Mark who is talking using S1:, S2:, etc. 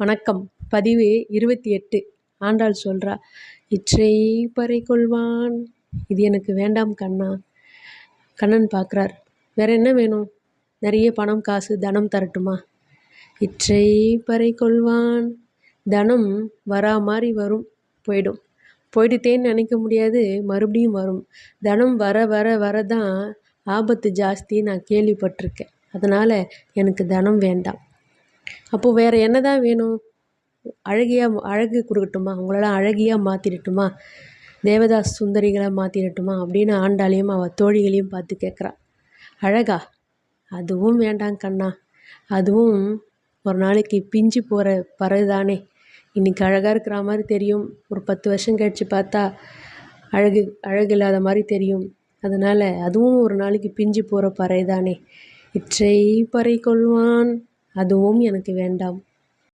S1: வணக்கம். பதிவு இருபத்தி எட்டு. ஆண்டாள் சொல்கிறா இற்றை பறை கொள்வான். இது எனக்கு வேண்டாம் கண்ணா. கண்ணன் பார்க்குறார் வேற என்ன வேணும்? நிறைய பணம் காசு தனம் தரட்டுமா? இற்றை பறை கொள்வான். தனம் வரா மாதிரி வரும் போயிடும். போயிடுத்தேன்னு நினைக்க முடியாது மறுபடியும் வரும். தனம் வர வர வர தான் ஆபத்து ஜாஸ்தி நான் கேள்விப்பட்டிருக்கேன். அதனால் எனக்கு தனம் வேண்டாம். அப்போது வேறு என்ன தான் வேணும் அழகியாக அழகு கொடுக்கட்டுமா உங்களெல்லாம் அழகியாக மாற்றிடட்டுமா தேவதாஸ் சுந்தரிகளை மாற்றிடட்டுமா அப்படின்னு ஆண்டாளையும் அவள் தோழிகளையும் பார்த்து கேட்குறா. அழகா? அதுவும் வேண்டாம் கண்ணா. அதுவும் ஒரு நாளைக்கு பிஞ்சு போகிற பறவை தானே இன்றைக்கி அழகாக இருக்கிற மாதிரி தெரியும். ஒரு பத்து வருஷம் கழித்து பார்த்தா அழகு அழகு இல்லாத மாதிரி தெரியும். அதனால் அதுவும் ஒரு நாளைக்கு பிஞ்சு போகிற பறவை தானே இற்றை பறை கொள்வான். அதுவும் எனக்கு வேண்டாம்.